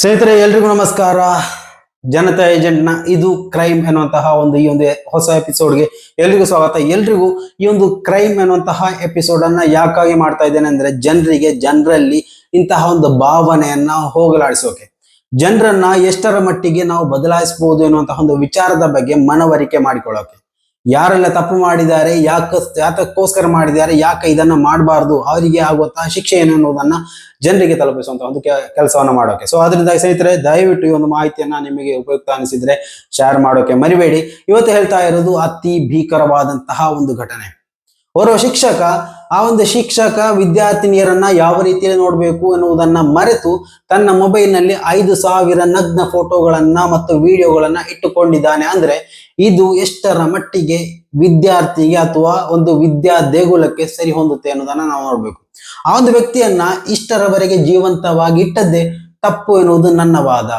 ಸ್ನೇಹಿತರೆ, ಎಲ್ರಿಗೂ ನಮಸ್ಕಾರ. ಜನತಾ ಏಜೆಂಟ್ನ ಇದು ಕ್ರೈಮ್ ಎನ್ನುವಂತಹ ಒಂದು ಈ ಒಂದು ಹೊಸ ಎಪಿಸೋಡ್ಗೆ ಎಲ್ರಿಗೂ ಸ್ವಾಗತ. ಎಲ್ರಿಗೂ ಈ ಒಂದು ಕ್ರೈಮ್ ಎನ್ನುವಂತಹ ಎಪಿಸೋಡ್ ಅನ್ನ ಯಾಕಾಗಿ ಮಾಡ್ತಾ ಇದ್ದೇನೆ ಅಂದ್ರೆ ಜನರಿಗೆ, ಜನರಲ್ಲಿ ಇಂತಹ ಒಂದು ಭಾವನೆಯನ್ನ ಹೋಗಲಾಡಿಸೋಕೆ. ಜನರನ್ನ ಎಷ್ಟರ ಮಟ್ಟಿಗೆ ನಾವು ಬದಲಾಯಿಸಬಹುದು ಎನ್ನುವಂತಹ ಒಂದು ವಿಚಾರದ ಬಗ್ಗೆ ಮನವರಿಕೆ ಮಾಡಿಕೊಳ್ಳೋಕೆ. ಯಾರೆಲ್ಲ ತಪ್ಪು ಮಾಡಿದ್ದಾರೆ, ಯಾಕ ಯಾತಕ್ಕೋಸ್ಕರ ಮಾಡಿದ್ದಾರೆ, ಯಾಕೆ ಇದನ್ನ ಮಾಡಬಾರ್ದು, ಅವರಿಗೆ ಆಗುವಂತಹ ಶಿಕ್ಷೆ ಏನು ಅನ್ನೋದನ್ನ ಜನರಿಗೆ ತಲುಪಿಸುವಂತಹ ಒಂದು ಕೆಲಸವನ್ನ ಮಾಡೋಕೆ. ಸೊ ಅದರಿಂದ ಸ್ನೇಹಿತರೆ, ದಯವಿಟ್ಟು ಈ ಒಂದು ಮಾಹಿತಿಯನ್ನ ನಿಮಗೆ ಉಪಯುಕ್ತ ಅನಿಸಿದ್ರೆ ಶೇರ್ ಮಾಡೋಕೆ ಮರಿಬೇಡಿ. ಇವತ್ತು ಹೇಳ್ತಾ ಇರೋದು ಅತಿ ಭೀಕರವಾದಂತಹ ಒಂದು ಘಟನೆ. ಓರ್ವ ಶಿಕ್ಷಕ, ಆ ಒಂದು ಶಿಕ್ಷಕ ವಿದ್ಯಾರ್ಥಿನಿಯರನ್ನ ಯಾವ ರೀತಿಯಲ್ಲಿ ನೋಡಬೇಕು ಎನ್ನುವುದನ್ನ ಮರೆತು ತನ್ನ ಮೊಬೈಲ್ನಲ್ಲಿ ಐದು ಸಾವಿರ ನಗ್ನ ಫೋಟೋಗಳನ್ನ ಮತ್ತು ವಿಡಿಯೋಗಳನ್ನ ಇಟ್ಟುಕೊಂಡಿದ್ದಾನೆ ಅಂದ್ರೆ ಇದು ಎಷ್ಟರ ಮಟ್ಟಿಗೆ ವಿದ್ಯಾರ್ಥಿಗೆ ಅಥವಾ ಒಂದು ವಿದ್ಯಾ ದೇಗುಲಕ್ಕೆ ಸರಿ ಹೊಂದುತ್ತೆ ಅನ್ನೋದನ್ನ ನಾವು ನೋಡ್ಬೇಕು. ಆ ಒಂದು ವ್ಯಕ್ತಿಯನ್ನ ಇಷ್ಟರವರೆಗೆ ಜೀವಂತವಾಗಿ ಇಟ್ಟದ್ದೇ ತಪ್ಪು ಎನ್ನುವುದು ನನ್ನ ವಾದ.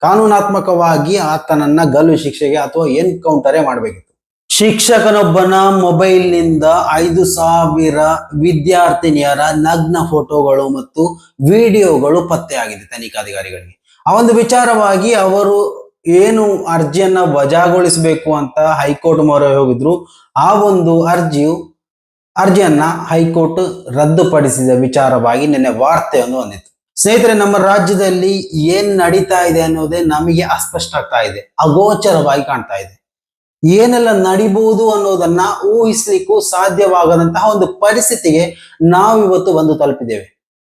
ಕಾನೂನಾತ್ಮಕವಾಗಿ ಆತನನ್ನ ಗಲ್ಲು ಶಿಕ್ಷೆಗೆ ಅಥವಾ ಎನ್ಕೌಂಟರೇ ಮಾಡಬೇಕಿತ್ತು. ಶಿಕ್ಷಕನೊಬ್ಬನ ಮೊಬೈಲ್ನಿಂದ ಐದು ಸಾವಿರ ವಿದ್ಯಾರ್ಥಿನಿಯರ ನಗ್ನ ಫೋಟೋಗಳು ಮತ್ತು ವಿಡಿಯೋಗಳು ಪತ್ತೆಯಾಗಿದೆ ತನಿಖಾಧಿಕಾರಿಗಳಿಗೆ. ಆ ಒಂದು ವಿಚಾರವಾಗಿ ಅವರು ಏನು ಅರ್ಜಿಯನ್ನ ವಜಾಗೊಳಿಸಬೇಕು ಅಂತ ಹೈಕೋರ್ಟ್ ಮೊರೆ ಹೋಗಿದ್ರು. ಆ ಒಂದು ಅರ್ಜಿಯು, ಅರ್ಜಿಯನ್ನ ಹೈಕೋರ್ಟ್ ರದ್ದುಪಡಿಸಿದ ವಿಚಾರವಾಗಿ ನಿನ್ನೆ ವಾರ್ತೆಯನ್ನು ಹೊಂದಿತ್ತು ಸ್ನೇಹಿತರೆ, ನಮ್ಮ ರಾಜ್ಯದಲ್ಲಿ ಏನ್ ನಡೀತಾ ಇದೆ ಅನ್ನೋದೇ ನಮಗೆ ಅಸ್ಪಷ್ಟ ಆಗ್ತಾ ಇದೆ. ಅಗೋಚರವಾಗಿ ಕಾಣ್ತಾ ಇದೆ. ಏನೆಲ್ಲ ನಡಿಬಹುದು ಅನ್ನೋದನ್ನ ಊಹಿಸ್ಲಿಕ್ಕೂ ಸಾಧ್ಯವಾಗದಂತಹ ಒಂದು ಪರಿಸ್ಥಿತಿಗೆ ನಾವು ಇವತ್ತು ಬಂದು ತಲುಪಿದ್ದೇವೆ.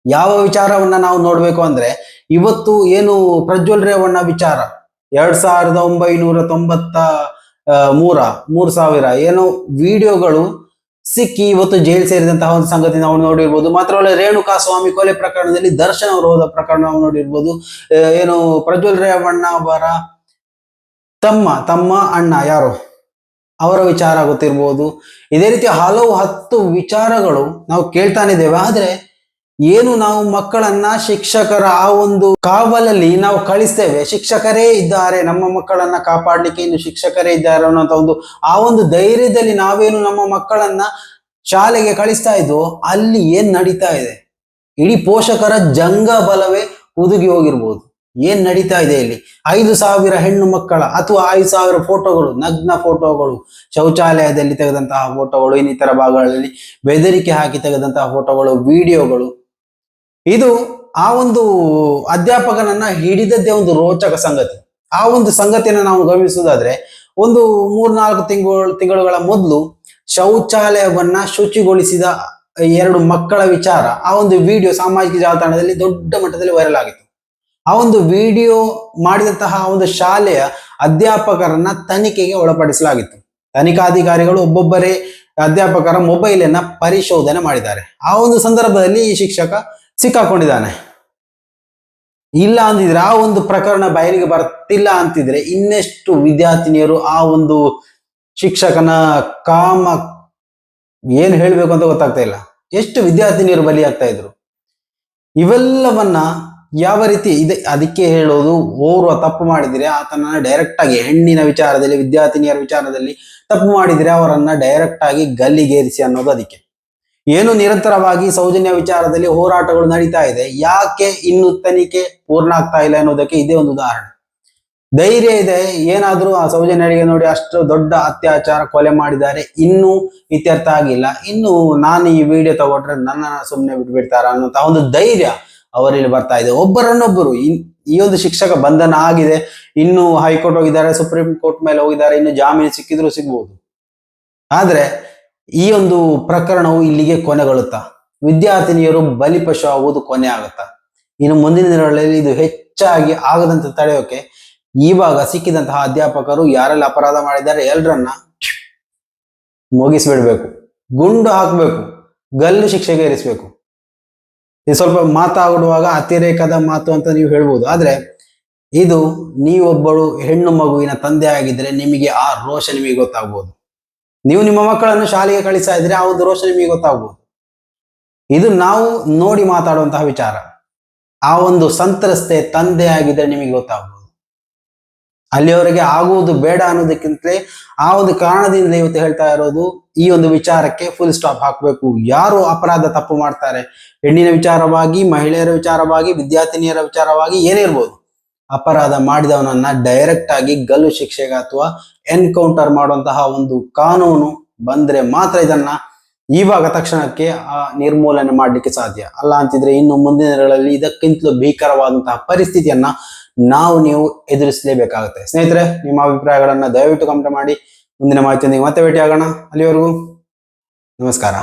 ಯಾವ ವಿಚಾರವನ್ನ ನಾವು ನೋಡ್ಬೇಕು ಅಂದ್ರೆ, ಇವತ್ತು ಏನು ಪ್ರಜ್ವಲ್ ರೇವಣ್ಣ ವಿಚಾರ, ಎರಡ್ ಸಾವಿರದ ಒಂಬೈನೂರ ತೊಂಬತ್ತ ಮೂರ, ಮೂರ್ ಸಾವಿರ, ಏನು ವಿಡಿಯೋಗಳು ಸಿಕ್ಕಿ ಇವತ್ತು ಜೈಲ್ ಸೇರಿದಂತಹ ಒಂದು ಸಂಗತಿ ನಾವು ನೋಡಿರ್ಬೋದು. ಮಾತ್ರವಲ್ಲ ರೇಣುಕಾ ಸ್ವಾಮಿ ಕೊಲೆ ಪ್ರಕರಣದಲ್ಲಿ ದರ್ಶನ್ ಅವರು ಹೋದ ಪ್ರಕರಣ ನಾವು ನೋಡಿರ್ಬೋದು. ಏನು ಪ್ರಜ್ವಲ್ ರೇವಣ್ಣ ಅವರ ತಮ್ಮ ತಮ್ಮ ಅಣ್ಣ ಯಾರು? ಅವರ ವಿಚಾರ ಗೊತ್ತಿರ್ಬೋದು. ಇದೇ ರೀತಿ ಹಲವು ಹತ್ತು ವಿಚಾರಗಳು ನಾವು ಕೇಳ್ತಾನಿದ್ದೇವೆ ಆದ್ರೆ ಏನು ನಾವು ಮಕ್ಕಳನ್ನ ಶಿಕ್ಷಕರ ಆ ಒಂದು ಕಾವಲಲ್ಲಿ ನಾವು ಕಳಿಸ್ತೇವೆ? ಶಿಕ್ಷಕರೇ ಇದ್ದಾರೆ, ನಮ್ಮ ಮಕ್ಕಳನ್ನ ಕಾಪಾಡ್ಲಿಕ್ಕೆ ಇನ್ನು ಶಿಕ್ಷಕರೇ ಇದ್ದಾರೆ ಅನ್ನೋಂಥ ಒಂದು ಆ ಒಂದು ಧೈರ್ಯದಲ್ಲಿ ನಾವೇನು ನಮ್ಮ ಮಕ್ಕಳನ್ನ ಶಾಲೆಗೆ ಕಳಿಸ್ತಾ ಇದ್ವೋ, ಅಲ್ಲಿ ಏನ್ ನಡೀತಾ ಇದೆ? ಇಡೀ ಪೋಷಕರ ಜಂಗ ಬಲವೇ ಹುದುಗಿ ಹೋಗಿರ್ಬೋದು. ಏನ್ ನಡೀತಾ ಇದೆ ಇಲ್ಲಿ? ಐದು ಸಾವಿರ ಹೆಣ್ಣು ಮಕ್ಕಳ ಅಥವಾ ಐದು ಸಾವಿರ ಫೋಟೋಗಳು, ನಗ್ನ ಫೋಟೋಗಳು, ಶೌಚಾಲಯದಲ್ಲಿ ತೆಗೆದಂತಹ ಫೋಟೋಗಳು, ಇನ್ನಿತರ ಭಾಗಗಳಲ್ಲಿ ಬೆದರಿಕೆ ಹಾಕಿ ತೆಗೆದಂತಹ ಫೋಟೋಗಳು, ವಿಡಿಯೋಗಳು. ಇದು ಆ ಒಂದು ಅಧ್ಯಾಪಕನನ್ನ ಹಿಡಿದದ್ದೇ ಒಂದು ರೋಚಕ ಸಂಗತಿ. ಆ ಒಂದು ಸಂಗತಿಯನ್ನು ನಾವು ಗಮನಿಸುವುದಾದ್ರೆ, ಒಂದು ಮೂರ್ನಾಲ್ಕು ತಿಂಗಳು, ತಿಂಗಳುಗಳ ಮೊದಲು ಶೌಚಾಲಯವನ್ನ ಶುಚಿಗೊಳಿಸಿದ ಎರಡು ಮಕ್ಕಳ ವಿಚಾರ ಆ ಒಂದು ವಿಡಿಯೋ ಸಾಮಾಜಿಕ ಜಾಲತಾಣದಲ್ಲಿ ದೊಡ್ಡ ಮಟ್ಟದಲ್ಲಿ ವೈರಲ್ ಆಗಿತ್ತು. ಆ ಒಂದು ವಿಡಿಯೋ ಮಾಡಿದಂತಹ ಒಂದು ಶಾಲೆಯ ಅಧ್ಯಾಪಕರನ್ನ ತನಿಖೆಗೆ ಒಳಪಡಿಸಲಾಗಿತ್ತು. ತನಿಖಾಧಿಕಾರಿಗಳು ಒಬ್ಬೊಬ್ಬರೇ ಅಧ್ಯಾಪಕರ ಮೊಬೈಲ್ ಅನ್ನ ಪರಿಶೋಧನೆ ಮಾಡಿದ್ದಾರೆ. ಆ ಒಂದು ಸಂದರ್ಭದಲ್ಲಿ ಈ ಶಿಕ್ಷಕ ಸಿಕ್ಕಾಕೊಂಡಿದ್ದಾನೆ. ಇಲ್ಲ ಅಂದಿದ್ರೆ ಆ ಒಂದು ಪ್ರಕರಣ ಬಯಲಿಗೆ ಬರ್ತಿಲ್ಲ ಅಂತಿದ್ರೆ ಇನ್ನೆಷ್ಟು ವಿದ್ಯಾರ್ಥಿನಿಯರು ಆ ಒಂದು ಶಿಕ್ಷಕನ ಕಾಮ ಏನ್ ಹೇಳ್ಬೇಕು ಅಂತ ಗೊತ್ತಾಗ್ತಾ ಇಲ್ಲ. ಎಷ್ಟು ವಿದ್ಯಾರ್ಥಿನಿಯರು ಬಲಿಯಾಗ್ತಾ ಇದ್ರು. ಇವೆಲ್ಲವನ್ನ ಯಾವ ರೀತಿ ಇದೆ, ಅದಕ್ಕೆ ಹೇಳೋದು, ಓರ್ವ ತಪ್ಪು ಮಾಡಿದ್ರೆ ಆತನನ್ನ ಡೈರೆಕ್ಟ್ ಆಗಿ ಹೆಣ್ಣಿನ ವಿಚಾರದಲ್ಲಿ, ವಿದ್ಯಾರ್ಥಿನಿಯರ ವಿಚಾರದಲ್ಲಿ ತಪ್ಪು ಮಾಡಿದ್ರೆ ಅವರನ್ನ ಡೈರೆಕ್ಟ್ ಆಗಿ ಗಲ್ಲಿಗೇರಿಸಿ ಅನ್ನೋದು ಅದಕ್ಕೆ. ಏನು ನಿರಂತರವಾಗಿ ಸೌಜನ್ಯ ವಿಚಾರದಲ್ಲಿ ಹೋರಾಟಗಳು ನಡೀತಾ ಇದೆ, ಯಾಕೆ ಇನ್ನು ತನಿಖೆ ಪೂರ್ಣ ಆಗ್ತಾ ಇಲ್ಲ ಅನ್ನೋದಕ್ಕೆ ಇದೇ ಒಂದು ಉದಾಹರಣೆ. ಧೈರ್ಯ ಇದೆ, ಏನಾದರೂ ಆ ಸೌಜನ್ಯರಿಗೆ ನೋಡಿ ಅಷ್ಟು ದೊಡ್ಡ ಅತ್ಯಾಚಾರ ಕೊಲೆ ಮಾಡಿದ್ದಾರೆ, ಇನ್ನೂ ಇತ್ಯರ್ಥ ಆಗಿಲ್ಲ, ಇನ್ನು ನಾನು ಈ ವಿಡಿಯೋ ತಗೊಂಡ್ರೆ ನನ್ನ ಸುಮ್ಮನೆ ಬಿಟ್ಬಿಡ್ತಾರ ಅನ್ನೋಂಥ ಒಂದು ಧೈರ್ಯ ಅವರಲ್ಲಿ ಬರ್ತಾ ಇದೆ. ಒಬ್ಬರನ್ನೊಬ್ಬರು ಈ ಒಂದು ಶಿಕ್ಷಕ ಬಂಧನ ಆಗಿದೆ, ಇನ್ನು ಹೈಕೋರ್ಟ್ ಹೋಗಿದ್ದಾರೆ, ಸುಪ್ರೀಂ ಕೋರ್ಟ್ ಮೇಲೆ ಹೋಗಿದ್ದಾರೆ, ಇನ್ನು ಜಾಮೀನು ಸಿಕ್ಕಿದ್ರು ಸಿಗ್ಬೋದು. ಆದ್ರೆ, ಈ ಒಂದು ಪ್ರಕರಣವು ಇಲ್ಲಿಗೆ ಕೊನೆಗೊಳ್ಳುತ್ತಾ? ವಿದ್ಯಾರ್ಥಿನಿಯರು ಬಲಿಪಶು ಆಗುವುದು ಕೊನೆ ಆಗುತ್ತಾ? ಇನ್ನು ಮುಂದಿನ ದಿನಗಳಲ್ಲಿ ಇದು ಹೆಚ್ಚಾಗಿ ಆಗದಂತೆ ತಡೆಯೋಕೆ, ಈವಾಗ ಸಿಕ್ಕಿದಂತಹ ಅಧ್ಯಾಪಕರು ಯಾರೆಲ್ಲ ಅಪರಾಧ ಮಾಡಿದ್ದಾರೆ ಎಲ್ಲರನ್ನ ಮುಗಿಸ್ಬಿಡ್ಬೇಕು. ಗುಂಡು ಹಾಕ್ಬೇಕು. ಗಲ್ಲು ಶಿಕ್ಷೆಗೆ ಇರಿಸ್ಬೇಕು ಇದು ಸ್ವಲ್ಪ ಮಾತಾಡುವಾಗ ಅತಿರೇಕದ ಮಾತು ಅಂತ ನೀವು ಹೇಳ್ಬೋದು. ಆದ್ರೆ ಇದು ನೀವೊಬ್ಬಳು ಹೆಣ್ಣು ಮಗುವಿನ ತಂದೆ ಆಗಿದ್ರೆ ನಿಮಗೆ ಆ ರೋಷ ನಿಮಗೆ ಗೊತ್ತಾಗ್ಬೋದು. ನೀವು ನಿಮ್ಮ ಮಕ್ಕಳನ್ನು ಶಾಲೆಗೆ ಕಳಿಸ್ತಾ ಇದ್ರೆ ಆ ಒಂದು ರೋಷ ನಿಮಗೆ ಗೊತ್ತಾಗ್ಬೋದು. ಇದು ನಾವು ನೋಡಿ ಮಾತಾಡುವಂತಹ ವಿಚಾರ. ಆ ಒಂದು ಸಂತ್ರಸ್ತೆ ತಂದೆ ಆಗಿದ್ರೆ ನಿಮಗೆ ಗೊತ್ತಾಗ್ಬೋದು. ಅಲ್ಲಿಯವರೆಗೆ ಆಗುವುದು ಬೇಡ ಅನ್ನೋದಕ್ಕಿಂತಲೇ ಆ ಒಂದು ಕಾರಣದಿಂದ ಇವತ್ತು ಹೇಳ್ತಾ ಇರೋದು ಈ ಒಂದು ವಿಚಾರಕ್ಕೆ ಫುಲ್ ಸ್ಟಾಪ್ ಹಾಕಬೇಕು. ಯಾರು ಅಪರಾಧ ತಪ್ಪು ಮಾಡ್ತಾರೆ? ಹೆಣ್ಣಿನ ವಿಚಾರವಾಗಿ, ಮಹಿಳೆಯರ ವಿಚಾರವಾಗಿ, ವಿದ್ಯಾರ್ಥಿನಿಯರ ವಿಚಾರವಾಗಿ ಏನೇ ಇರ್ಬೋದು. ಅಪರಾಧ ಮಾಡಿದವನನ್ನ ಡೈರೆಕ್ಟ್ ಆಗಿ ಗಲ್ಲು ಶಿಕ್ಷೆಗೆ ಅಥವಾ ಎನ್ಕೌಂಟರ್ ಮಾಡುವಂತಹ ಒಂದು ಕಾನೂನು ಬಂದ್ರೆ ಮಾತ್ರ ಇದನ್ನ ಇವಾಗ ತಕ್ಷಣಕ್ಕೆ, ಆ, ನಿರ್ಮೂಲನೆ ಮಾಡಲಿಕ್ಕೆ ಸಾಧ್ಯ. ಅಲ್ಲ ಅಂತಿದ್ರೆ ಇನ್ನು ಮುಂದಿನ ದಿನಗಳಲ್ಲಿ ಇದಕ್ಕಿಂತಲೂ ಭೀಕರವಾದಂತಹ ಪರಿಸ್ಥಿತಿಯನ್ನ ನಾವು ನೀವು ಎದುರಿಸಲೇಬೇಕಾಗುತ್ತೆ. ಸ್ನೇಹಿತರೆ, ನಿಮ್ಮ ಅಭಿಪ್ರಾಯಗಳನ್ನ ದಯವಿಟ್ಟು ಕಮೆಂಟ್ ಮಾಡಿ. ಮುಂದಿನ ಮಾಹಿತಿಯೊಂದಿಗೆ ಮತ್ತೆ ಭೇಟಿ ಆಗೋಣ ಅಲ್ಲಿವರೆಗೂ ನಮಸ್ಕಾರ.